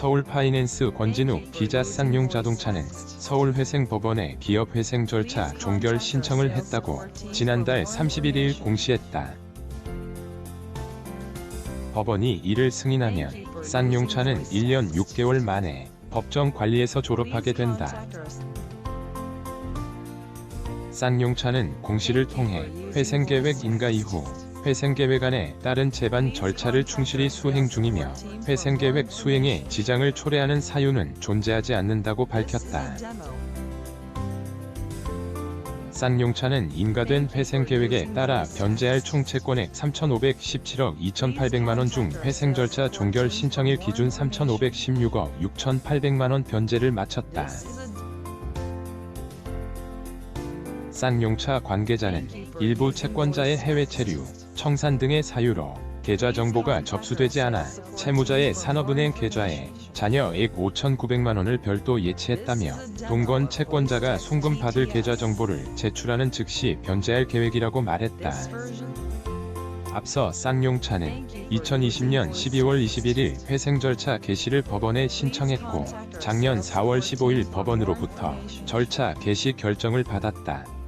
서울 파이낸스 권진욱 기자 쌍용 자동차는 서울 회생 법원에 기업 회생 절차 종결 신청을 했다고 지난달 31일 공시했다. 법원이 이를 승인하면 쌍용차는 1년 6개월 만에 법정 관리에서 졸업하게 된다. 쌍용차는 공시를 통해 회생계획 인가 이후 회생계획 안에 따른 재반 절차를 충실히 수행 중이며 회생계획 수행에 지장을 초래하는 사유는 존재하지 않는다고 밝혔다. 쌍용차는 인가된 회생계획에 따라 변제할 총 채권액 3,517억 2,800만원 중 회생 절차 종결 신청일 기준 3,516억 6,800만원 변제를 마쳤다. 쌍용차 관계자는 일부 채권자의 해외 체류, 청산 등의 사유로 계좌 정보가 접수되지 않아 채무자의 산업은행 계좌에 잔여액 5,900만 원을 별도 예치했다며 동건 채권자가 송금 받을 계좌 정보를 제출하는 즉시 변제할 계획이라고 말했다. 앞서 쌍용차는 2020년 12월 21일 회생 절차 개시를 법원에 신청했고 작년 4월 15일 법원으로부터 절차 개시 결정을 받았다.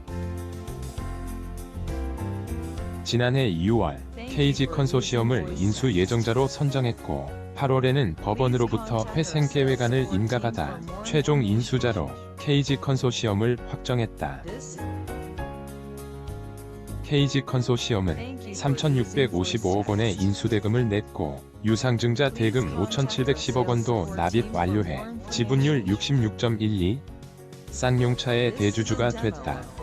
지난해 2월 KG 컨소시엄을 인수 예정자로 선정했고 8월에는 법원으로부터 회생 계획안을 인가받아 최종 인수자로 KG 컨소시엄을 확정했다. KG 컨소시엄은 3,655억 원의 인수대금을 냈고 유상증자 대금 5,710억 원도 납입 완료해 지분율 66.12 쌍용차의 대주주가 됐다.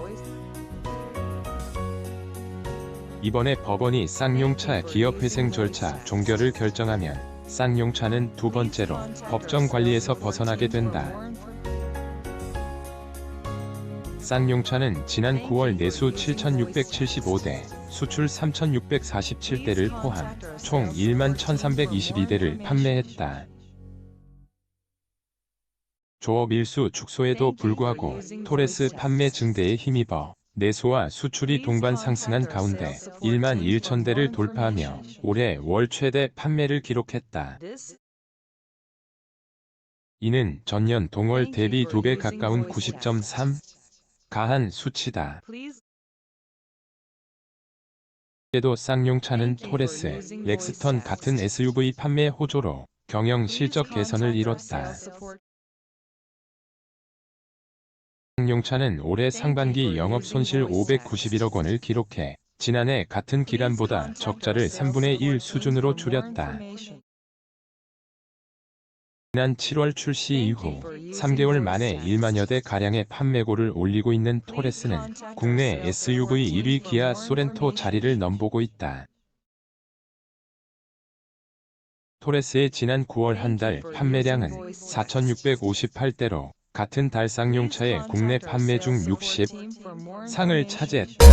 이번에 법원이 쌍용차 기업회생 절차 종결을 결정하면 쌍용차는 두 번째로 법정 관리에서 벗어나게 된다. 쌍용차는 지난 9월 내수 7,675대, 수출 3,647대를 포함 총 1만 1,322대를 판매했다. 조업 일수 축소에도 불구하고 토레스 판매 증대에 힘입어 내수와 수출이 동반 상승한 가운데 1만 1천 대를 돌파하며 올해 월 최대 판매를 기록했다. 이는 전년 동월 대비 2배 가까운 90.3 가한 수치다. 때도 쌍용차는 토레스, 렉스턴 같은 SUV 판매 호조로 경영 실적 개선을 이뤘다. 쌍용차는 올해 상반기 영업 손실 591억 원을 기록해 지난해 같은 기간보다 적자를 3분의 1 수준으로 줄였다. 지난 7월 출시 이후 3개월 만에 1만여 대 가량의 판매고를 올리고 있는 토레스는 국내 SUV 1위 기아 소렌토 자리를 넘보고 있다. 토레스의 지난 9월 한 달 판매량은 4,658대로 같은 달 쌍용차의 국내 판매 중 60 상을 차지했다.